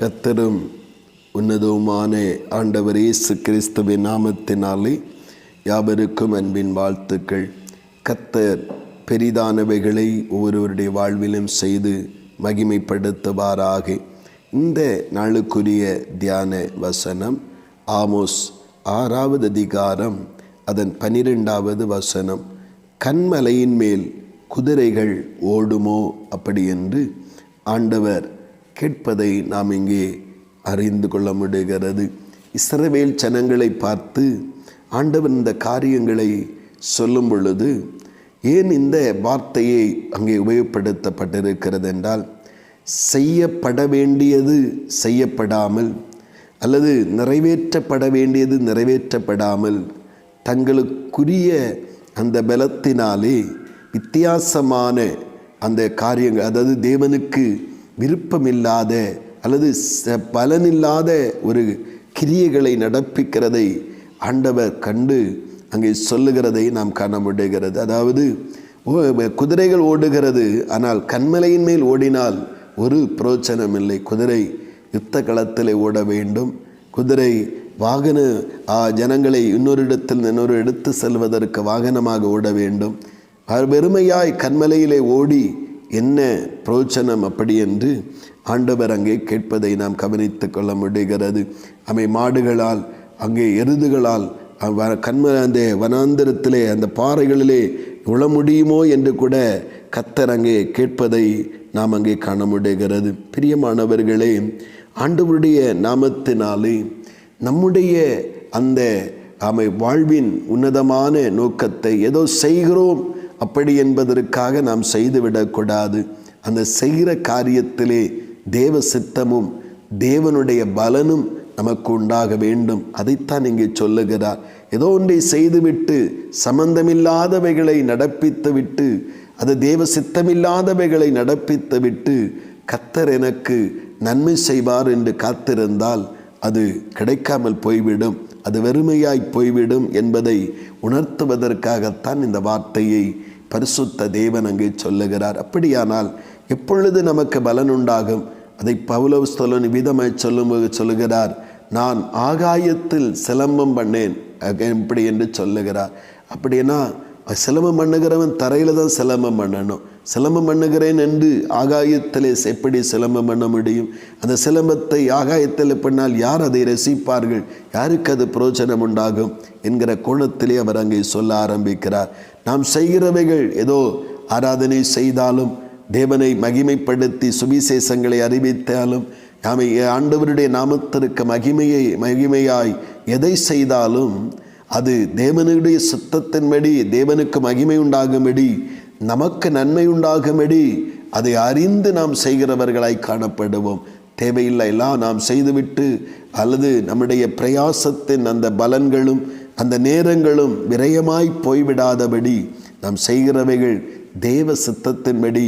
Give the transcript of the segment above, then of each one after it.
கத்தரும் உன்னதவுமான ஆண்டவர் இயேசு கிறிஸ்துவின் நாமத்தினாலே யாவருக்கும் அன்பின் வாழ்த்துக்கள். கத்தர் பெரிதானவைகளை ஒவ்வொருவருடைய வாழ்விலும் செய்து மகிமைப்படுத்துவாராக. இந்த நாளுக்குரிய தியான வசனம் ஆமோஸ் ஆறாவது அதிகாரம் அதன் பனிரெண்டாவது வசனம் கண்மலையின் மேல் குதிரைகள் ஓடுமோ? அப்படி என்று ஆண்டவர் கேட்பதை நாம் இங்கே அறிந்து கொள்ள முடிகிறது. இஸ்ரவேல் ஜனங்களை பார்த்து ஆண்டவன் இந்த காரியங்களை சொல்லும் பொழுது ஏன் இந்த வார்த்தையை அங்கே உபயோகப்படுத்தப்பட்டிருக்கிறது என்றால் செய்யப்பட வேண்டியது செய்யப்படாமல் அல்லது நிறைவேற்றப்பட வேண்டியது நிறைவேற்றப்படாமல் தங்களுக்குரிய அந்த பலத்தினாலே வித்தியாசமான அந்த காரியங்கள் அதாவது தேவனுக்கு விருப்பமில்லாத அல்லது ச- பலனில்லாத ஒரு கிரியைகளை நடப்பிக்கிறதை ஆண்டவர் கண்டு அங்கே சொல்லுகிறதை நாம் காண முடிகிறது. அதாவது குதிரைகள் ஓடுகிறது ஆனால் கண்மலையின் மேல் ஓடினால் ஒரு பிரோச்சனம் இல்லை. குதிரை யுத்த களத்தில் ஓட வேண்டும். குதிரை வாகன ஆ, ஜனங்களை இன்னொரு இடத்தில் இன்னொரு எடுத்து செல்வதற்கு வாகனமாக ஓட வேண்டும். வெறுமையாய் கண்மலையிலே ஓடி என்ன பிரோச்சனம் அப்படி என்று ஆண்டவர் அங்கே கேட்பதை நாம் கவனித்து கொள்ள முடிகிறது. அவை மாடுகளால் அங்கே எருதுகளால் கண்ம அந்த வனாந்திரத்திலே அந்த பாறைகளிலே உழ முடியுமோ என்று கூட கத்தர் அங்கே கேட்பதை நாம் அங்கே காண முடிகிறது. பிரியமானவர்களே ஆண்டவருடைய நாமத்தினாலே நம்முடைய அந்த ஆமை வாழ்வின் உன்னதமான நோக்கத்தை ஏதோ செய்கிறோம் அப்படி என்பதற்காக நாம் செய்துவிடக்கூடாது. அந்த செய்கிற காரியத்திலே தேவ சித்தமும் தேவனுடைய பலனும் நமக்கு உண்டாக வேண்டும். அதைத்தான் இங்கே சொல்லுகிறார். ஏதோ ஒன்றை செய்துவிட்டு சம்பந்தமில்லாதவைகளை நடப்பித்து விட்டு அது தேவ சித்தமில்லாதவைகளை நடப்பித்து விட்டு கத்தர் எனக்கு நன்மை செய்வார் என்று காத்திருந்தால் அது கிடைக்காமல் போய்விடும் அது வெறுமையாய் போய்விடும் என்பதை உணர்த்துவதற்காகத்தான் இந்த வார்த்தையை பரிசுத்த தேவன் அங்கே சொல்லுகிறார். அப்படியானால் எப்பொழுது நமக்கு பலன் உண்டாகும் அதை பவுலவஸ்தலன் விதமாய் சொல்லும்போது சொல்லுகிறார் நான் ஆகாயத்தில் சிலம்பம் பண்ணேன். இப்படி என்று சொல்லுகிறார். அப்படின்னா சிலம்பம் பண்ணுகிறவன் தரையில் தான் சிலம்பம் பண்ணணும். சிலம்பம் பண்ணுகிறேன் என்று ஆகாயத்தில் எப்படி சிலம்பம் பண்ண முடியும்? அந்த சிலம்பத்தை ஆகாயத்தில் பண்ணால் யார் அதை ரசிப்பார்கள்? யாருக்கு அது பிரயோஜனம் உண்டாகும் என்கிற கோணத்திலே அவர் அங்கே சொல்ல ஆரம்பிக்கிறார். நாம் செய்கிறவைகள். ஏதோ ஆராதனை செய்தாலும் தேவனை மகிமைப்படுத்தி சுவிசேஷங்களை அறிவித்தாலும் நாம் ஆண்டவருடைய நாமத்திற்கு மகிமையை மகிமையாய் எதை செய்தாலும் அது தேவனுடைய சுத்தத்தின்படி தேவனுக்கு மகிமை உண்டாகும்படி நமக்கு நன்மை உண்டாகும்படி அதை அறிந்து நாம் செய்கிறவர்களாய் காணப்படுவோம். தேவையில்லை எல்லாம் நாம் செய்துவிட்டு அல்லது நம்முடைய பிரயாசத்தின் அந்த பலன்களும் அந்த நேரங்களும் விரயமாய் போய்விடாதபடி நாம் செய்கிறவைகள் தேவ சித்தத்தின்படி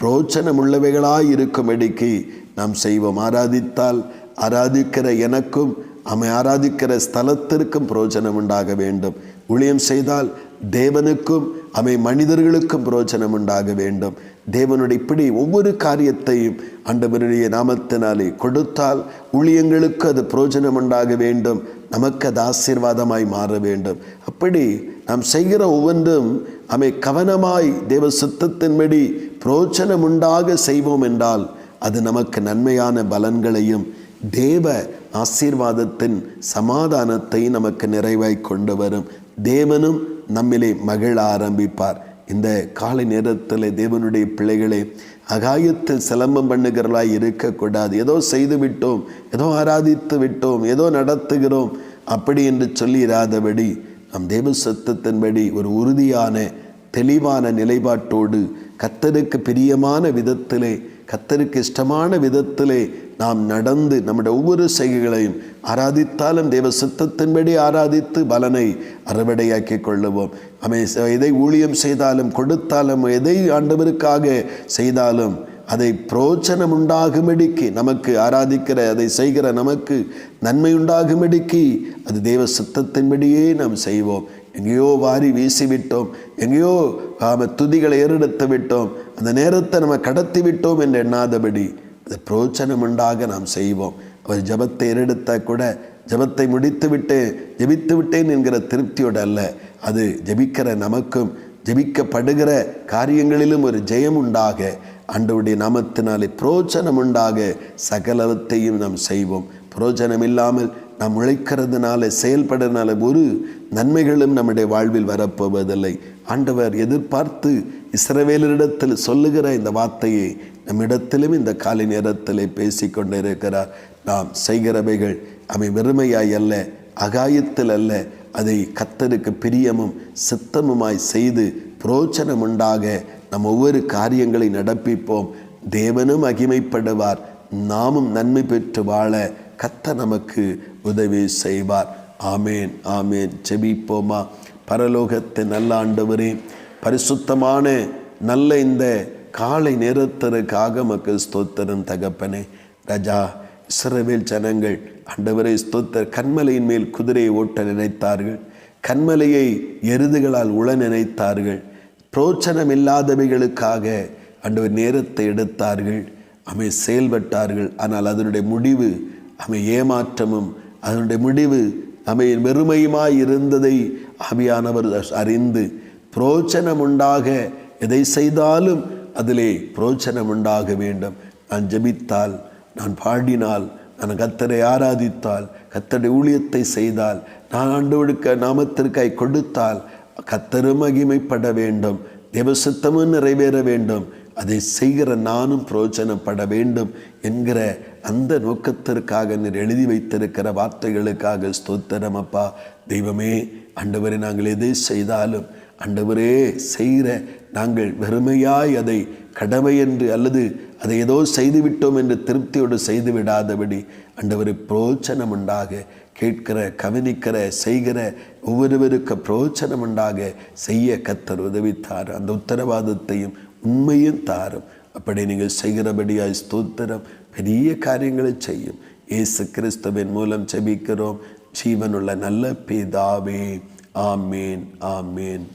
பிரோச்சனமுள்ளவைகளாய் இருக்கும்படிக்கு நாம் செய்வோம். ஆராதித்தால் ஆராதிக்கிற எனக்கும் அமை ஆராதிக்கிற ஸ்தலத்திற்கும் பிரோச்சனம் உண்டாக வேண்டும். ஊழியம் செய்தால் தேவனுக்கும் அவை மனிதர்களுக்கும் பிரோஜனம் உண்டாக வேண்டும். தேவனுடைய இப்படி ஒவ்வொரு காரியத்தையும் ஆண்டவருடைய நாமத்தினாலே கொடுத்தால் ஊழியங்களுக்கு அது பிரோஜனம் உண்டாக வேண்டும். நமக்கு அது ஆசீர்வாதமாய் மாற வேண்டும். அப்படி நாம் செய்கிற ஒவ்வொன்றும் அவை கவனமாய் தேவ சுத்தத்தின்படி பிரோஜனம் உண்டாக செய்வோம் என்றால் அது நமக்கு நன்மையான பலன்களையும் தேவ ஆசீர்வாதத்தின் சமாதானத்தை நமக்கு நிறைவாய் கொண்டு வரும். தேவனும் நம்மிலே மகிழ ஆரம்பிப்பார். இந்த காலை நேரத்தில் தேவனுடைய பிள்ளைகளே அகாயத்தில் சிலம்பம் பண்ணுகிறவர்களாய் இருக்கக்கூடாது. ஏதோ செய்து விட்டோம் ஏதோ ஆராதித்து விட்டோம் ஏதோ நடத்துகிறோம் அப்படி என்று சொல்லிராதபடி நம் தேவ சத்தத்தின்படி ஒரு உறுதியான தெளிவான நிலைப்பாட்டோடு கத்தருக்கு பிரியமான விதத்திலே கத்தருக்கு இஷ்டமான விதத்திலே நாம் நடந்து நம்முடைய ஒவ்வொரு செய்கைகளையும் ஆராதித்தாலும் தேவ சித்தத்தின்படி ஆராதித்து பலனை அறுவடையாக்கி கொள்ளுவோம். அமை எதை ஊழியம் செய்தாலும் கொடுத்தாலும் எதை ஆண்டவருக்காக செய்தாலும் அதை புரோச்சனம் உண்டாகும்படிக்கு நமக்கு ஆராதிக்கிற அதை செய்கிற நமக்கு நன்மை உண்டாகும்படிக்கு அது தேவ சித்தத்தின்படியே நாம் செய்வோம். எங்கேயோ வாரி வீசிவிட்டோம். எங்கேயோ ஆம துதிகளை ஏறெடுத்து விட்டோம் அந்த நேரத்தை நம்ம கடத்தி விட்டோம் என்று எண்ணாதபடி அது பிரோச்சனம் உண்டாக நாம் செய்வோம். அவர் ஜபத்தை ஏறெடுத்த கூட ஜபத்தை முடித்து விட்டு ஜெபித்து விட்டேன் என்கிற திருப்தியோடு அல்ல. அது ஜெபிக்கிற நமக்கும் ஜெபிக்கப்படுகிற காரியங்களிலும் ஒரு ஜெயம் உண்டாக அண்டவுடைய நாமத்தினாலே புரோச்சனம் உண்டாக சகலத்தையும் நாம் செய்வோம். புரோஜனம் இல்லாமல் நாம் உழைக்கிறதுனால செயல்படுறதுனால ஒரு நன்மைகளும் நம்முடைய வாழ்வில் வரப்போவதில்லை. ஆண்டவர் எதிர்பார்த்து இஸ்ரவேலரிடத்தில் சொல்லுகிற இந்த வார்த்தையை நம்மிடத்திலும் இந்த காலை நேரத்தில் பேசிக்கொண்டு இருக்கிறார் நாம் செய்கிறவைகள் அவை வெறுமையாய் அல்ல அகாயத்தில் அல்ல. அதை கத்தருக்கு பிரியமும் சித்தமுமாய் செய்து புரோச்சனம் உண்டாக நம் ஒவ்வொரு காரியங்களை நடப்பிப்போம். தேவனும் அகிமைப்படுவார் நாமும் நன்மை பெற்று வாழ கத்த நமக்கு உதவி செய்வார். ஆமேன் ஆமேன். செபிப்போமா பரலோகத்தை நல்ல ஆண்டவரே பரிசுத்தமான நல்ல இந்த காலை நேரத்திற்காக மக்கள் ஸ்தோத்திரம் தகப்பனே. ராஜா இஸ்ரவேல் ஜனங்கள் அண்டவரை ஸ்தோத்தர். கண்மலையின் மேல் குதிரையை ஓட்ட நினைத்தார்கள். கண்மலையை எருதுகளால் உள நினைத்தார்கள். புரோச்சனம் இல்லாதவைகளுக்காக அண்டவர் நேரத்தை எடுத்தார்கள். அவை செயல்பட்டார்கள். ஆனால் அதனுடைய முடிவு அவை ஏமாற்றமும் அதனுடைய முடிவு அவை வெறுமையுமாய் இருந்ததை ஆவியானவர் அறிந்து புரோச்சனம் உண்டாக எதை செய்தாலும் அதிலே புரோச்சனம் உண்டாக வேண்டும். நான் ஜெபித்தால் நான் பாடினால் நான் கத்தரை ஆராதித்தால் கத்தருடைய ஊழியத்தை செய்தால் நான் ஆண்டவருக்கு நாமத்திற்காய் கொடுத்தால் கத்தரும் மகிமைப்பட வேண்டும். தேவசித்தமும் நிறைவேற வேண்டும். அதை செய்கிற நானும் புரோச்சனப்பட வேண்டும் என்கிற அந்த நோக்கத்திற்காக நீர் எழுதி வைத்திருக்கிற வார்த்தைகளுக்காக ஸ்தோத்திரம் அப்பா. தெய்வமே அண்டவரை நாங்கள் எதை செய்தாலும் ஆண்டவரே செய்கிற நாங்கள் வெறுமையாய் அதை கடமை என்று அல்லது அதை ஏதோ செய்துவிட்டோம் என்று திருப்தியோடு செய்து விடாதபடி ஆண்டவரை புரோச்சனம் உண்டாக கேட்கிற கவனிக்கிற செய்கிற ஒவ்வொருவருக்கு புரோச்சனம் உண்டாக செய்ய கத்தர் உதவித்தார். அந்த உத்தரவாதத்தையும் உண்மையும் தாரும். அப்படி நீங்கள் செய்கிறபடியாய் ஸ்தோத்திரம் பெரிய காரியங்களை செய்யும். இயேசு கிறிஸ்துவின் மூலம் செபிக்கிறோம் ஜீவனுள்ள நல்ல பிதாவே. ஆமேன் ஆமேன்.